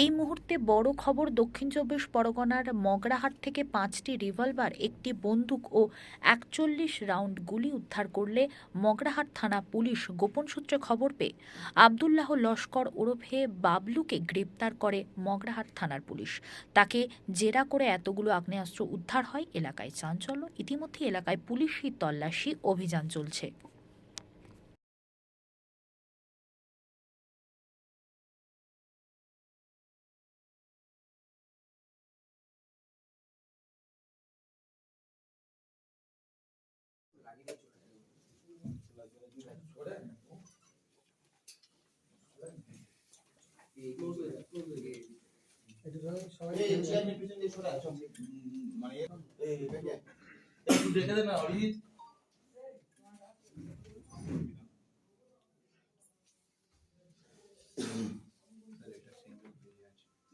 এই মুহূর্তে বড় খবর দক্ষিণ চব্বিশ পরগনার মগরাহাট থেকে পাঁচটি রিভলভার, একটি বন্দুক ও একচল্লিশ রাউন্ড গুলি উদ্ধার করলে মগরাহাট থানা পুলিশ গোপন সূত্রে খবর পেয়ে আবদুল্লাহ লস্কর ওরফে বাবলুকে গ্রেপ্তার করে মগরাহাট থানার পুলিশ। তাকে জেরা করে এতগুলো আগ্নেয়াস্ত্র উদ্ধার হয় এলাকায় চাঞ্চল্য। ইতিমধ্যে এলাকায় পুলিশি তল্লাশি অভিযান চলছে। এই চেয়ারের পিছন দিয়ে সরে আছো মানে এই এই একটু দেখে দেন না অরিজিৎ সিজারের জন্য স্যার আল্লাহ ভাইসাকে নিয়ে গিয়ে গেছিলাম ওটাই আমরা আপনি স্যার দেখে তাহলে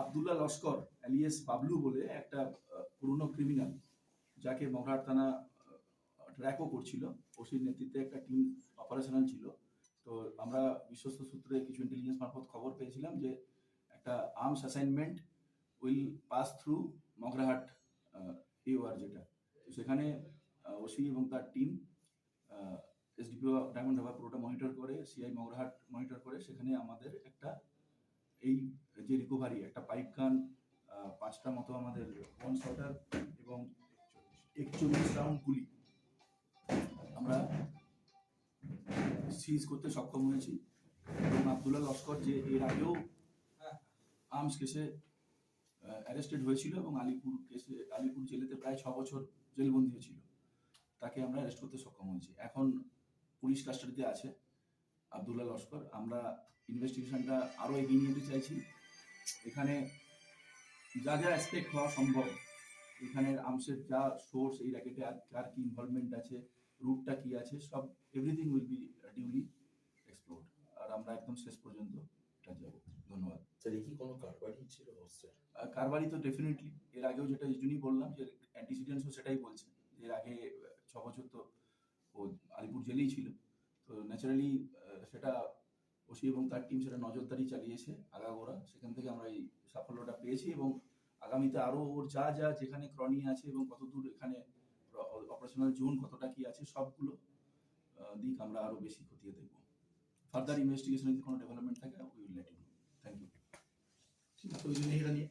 আবদুল্লাহ লস্কর অ্যালিয়াস বাবলু বলে একটা পুরনো ক্রিমিনাল যাকে মগরাহাট থানা ট্র্যাকও করছিল। ওসির নেতৃত্বে একটা টিম অপারেশনাল ছিল। তো আমরা বিশ্বস্ত সূত্রে কিছু ইন্টেলিজেন্স মারফত খবর পেয়েছিলাম যে একটা arms assignment will pass through Magrahat UR যেটা। সেখানে ওসি এবং তার টিম এসডিপিও ডায়মন্ড হারবার পুরোটা মনিটর করে সিআই মগরাহাট মনিটর করে। সেখানে আমাদের একটা এই যে রিকভারি একটা পাইপ গান পাঁচটা মতো আমাদের ওয়ান শটার এবং একচল্লিশ রাউন্ড গুলি আমরা সিজ করতে সক্ষম হয়েছি। এবং আবদুল্লাহ লস্কর যে এর আগেও আর্মস কেসে অ্যারেস্টেড হয়েছিল এবং আলিপুর কেসে আলিপুর জেলেতে প্রায় ছ বছর জেলবন্দি ছিল। তাকে আমরা অ্যারেস্ট করতে সক্ষম হয়েছি। এখন পুলিশ কাস্টাডিতে আছে আবদুল্লাহ লস্কর। আমরা ইনভেস্টিগেশনটা আরও এগিয়ে নিয়ে যেতে চাইছি। এখানে যা যা অ্যাসপেক্ট হওয়া সম্ভব। এখানের আর্মসের যা সোর্স এই র্যাকেটে কার কি ইনভলভমেন্ট আছে রুটটা কি আছে সব everything will be duly explore আর আমরা একদম শেষ পর্যন্ত এটা যাব। ধন্যবাদ। স্যার কি কোনো কারবারই ছিল আহ, কারবারি তো ডেফিনেটলি এর আগেও যেটা এই জন্যই বললাম যে অ্যান্টিসিডেন্টসও সেটাই বলছে। এর আগে ছ বছর তো ও আলিপুর জেলেই ছিল। তো ন্যাচারালি সেটা ওসি এবং তার টিম সেটা নজরদারি চালিয়েছে আগাগোড়া। সেখান থেকে আমরা এই সাফল্যটা পেয়েছি এবং আগামীতে আরও ওর যা যা যেখানে ক্রনি আছে এবং কতদূর এখানে অপারেশনাল জোন কতটা কি আছে সবগুলো দিক আমরা আরও বেশি খতিয়ে দেখব। ফার্দার ইনভেস্টিগেশনে যদি কোনো ডেভেলপমেন্ট থাকে will let you thank you ঠিক আছে ওই জন্য এটা নিয়ে।